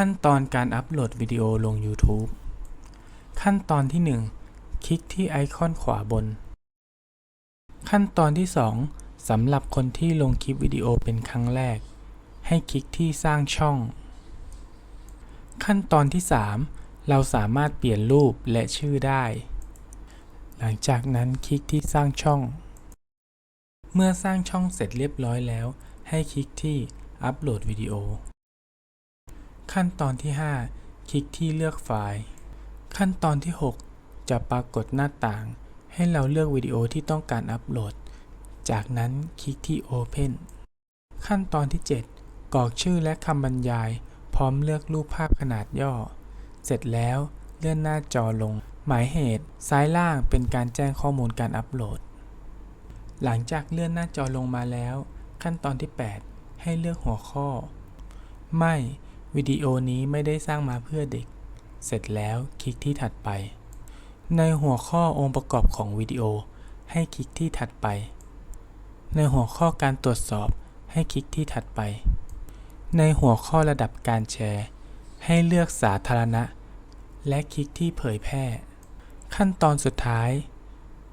ขั้นตอนการอัปโหลดวิดีโอลง YouTube ขั้นตอนที่ 1 คลิกที่ไอคอนขวาบน ขั้นตอนที่ 2สำหรับคนที่ลงคลิปวิดีโอเป็นครั้งแรก ให้คลิกที่สร้างช่อง ขั้นตอนที่ 3 เราสามารถเปลี่ยนรูปและชื่อได้ หลังจากนั้นคลิกที่สร้างช่อง เมื่อสร้างช่องเสร็จเรียบร้อยแล้ว ให้คลิกที่อัปโหลดวิดีโอ ขั้นตอนที่ 5 คลิกที่เลือกไฟล์ ขั้นตอนที่ 6 จะปรากฏหน้าต่าง ให้เราเลือกวิดีโอที่ต้องการอัปโหลด จากนั้นคลิกที่ Open ขั้นตอนที่ 7 กรอกชื่อและคำบรรยาย พร้อมเลือกรูปภาพขนาดย่อ เสร็จแล้วเลื่อนหน้าจอลง หมายเหตุ ซ้ายล่างเป็นการแจ้งข้อมูลการอัปโหลด หลังจากเลื่อนหน้าจอลงมาแล้ว ขั้นตอนที่ 8 ให้เลือกหัวข้อ ไม่ วิดีโอนี้ไม่ได้สร้างมาเพื่อเด็ก เสร็จแล้วคลิกที่ถัดไป ในหัวข้อองค์ประกอบของวิดีโอ ให้คลิกที่ถัดไป ในหัวข้อการตรวจสอบให้คลิกที่ถัดไป ในหัวข้อระดับการแชร์ ให้เลือกสาธารณะ และคลิกที่เผยแพร่ ขั้นตอนสุดท้าย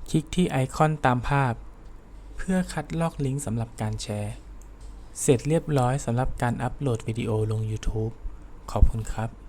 คลิกที่ไอคอนตามภาพ เพื่อคัดลอกลิงก์สำหรับการแชร์ เสร็จเรียบร้อยสำหรับการอัปโหลดวิดีโอลง YouTube ขอบคุณครับ